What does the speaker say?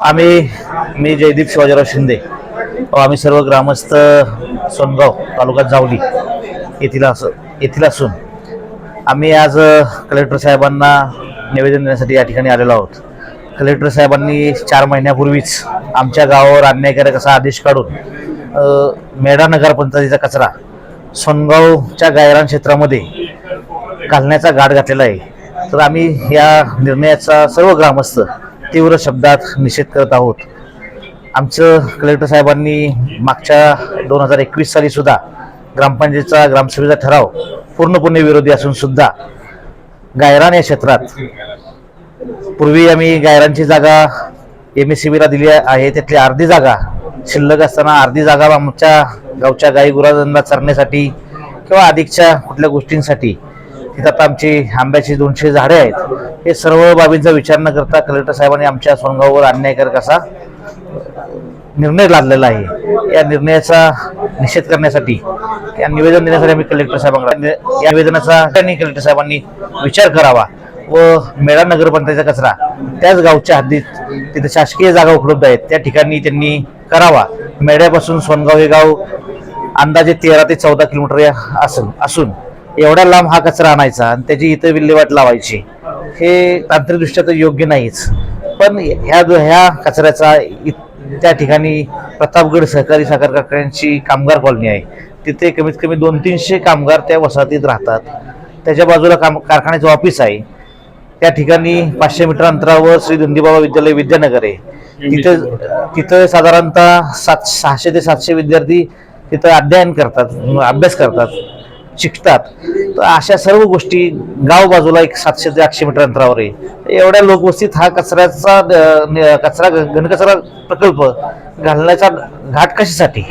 आम्ही मी जयदीप शिवाजीराव शिंदे आम्ही सर्व ग्रामस्थ सोनगाव तालुका जावली येथील असं येथील असून आम्ही आज कलेक्टर साहेबांना निवेदन देण्यासाठी या ठिकाणी आलेलो आहोत. कलेक्टर साहेबांनी चार महिन्यापूर्वीच आमच्या गावावर अन्यायकारक असा आदेश काढून मेढा नगरपंचायतीचा कचरा सोनगावच्या गायरान क्षेत्रामध्ये घालण्याचा गाठ घातलेला आहे. तर आम्ही या निर्णयाचा सर्व ग्रामस्थ तीव्र शब्दात निषेध करत आहोत. आमचं कलेक्टर साहेबांनी मागच्या दोन हजार एकवीस साली सुद्धा ग्रामपंचायतचा ग्रामसभेचा ठराव पूर्णपणे विरोधी असून सुद्धा गायरान या क्षेत्रात पूर्वी आम्ही गायरांची जागा एम एस सी बीला दिली आहे. त्यातली अर्धी जागा शिल्लक असताना अर्धी जागा आमच्या गावच्या गाई गुरांना चरण्यासाठी किंवा अधिकच्या कुठल्या गोष्टींसाठी तिथं आता आमची आंब्याची दोनशे झाडे आहेत. हे सर्व बाबींचा विचार न करता कलेक्टर साहेबांनी आमच्या सोनगाववर अन्यायकारक असा निर्णय लादलेला आहे या निर्णयाचा निषेध करण्यासाठी या निवेदन देण्यासाठी आम्ही कलेक्टर साहेबांकडे या निवेदनाचा त्यांनी कलेक्टर साहेबांनी विचार करावा व मेळा नगरपंचायतीचा कचरा त्याच गावच्या हद्दीत तिथे शासकीय जागा उपलब्ध आहेत त्या ठिकाणी त्यांनी करावा. मेढ्यापासून सोनगाव हे गाव अंदाजे तेरा ते चौदा किलोमीटर या असून एवढ्या लांब हा कचरा आणायचा आणि त्याची इथं विल्हेवाट लावायची हे तांत्रिकदृष्ट्या तर योग्य नाहीच. पण ह्या ह्या कचऱ्याचा त्या ठिकाणी प्रतापगड सहकारी साखर कारखान्यांची कामगार कॉलनी आहे. तिथे कमीत कमी दोन तीनशे कामगार त्या वसाहतीत राहतात. त्याच्या बाजूला काम कारखान्याचं ऑफिस आहे. त्या ठिकाणी पाचशे मीटर अंतरावर श्री धुंदीबाबा विद्यालय विद्यानगर आहे. तिथं तिथं साधारणतः सात सहाशे ते सातशे विद्यार्थी तिथं अध्ययन करतात अभ्यास करतात. शिकतात. तर अशा सर्व गोष्टी गाव बाजूला एक सातशे ते आठशे मीटर अंतरावर आहे. एवढ्या लोकवस्तीत हा कचऱ्याचा कचरा घनकचरा प्रकल्प घालण्याचा घाट कशासाठी?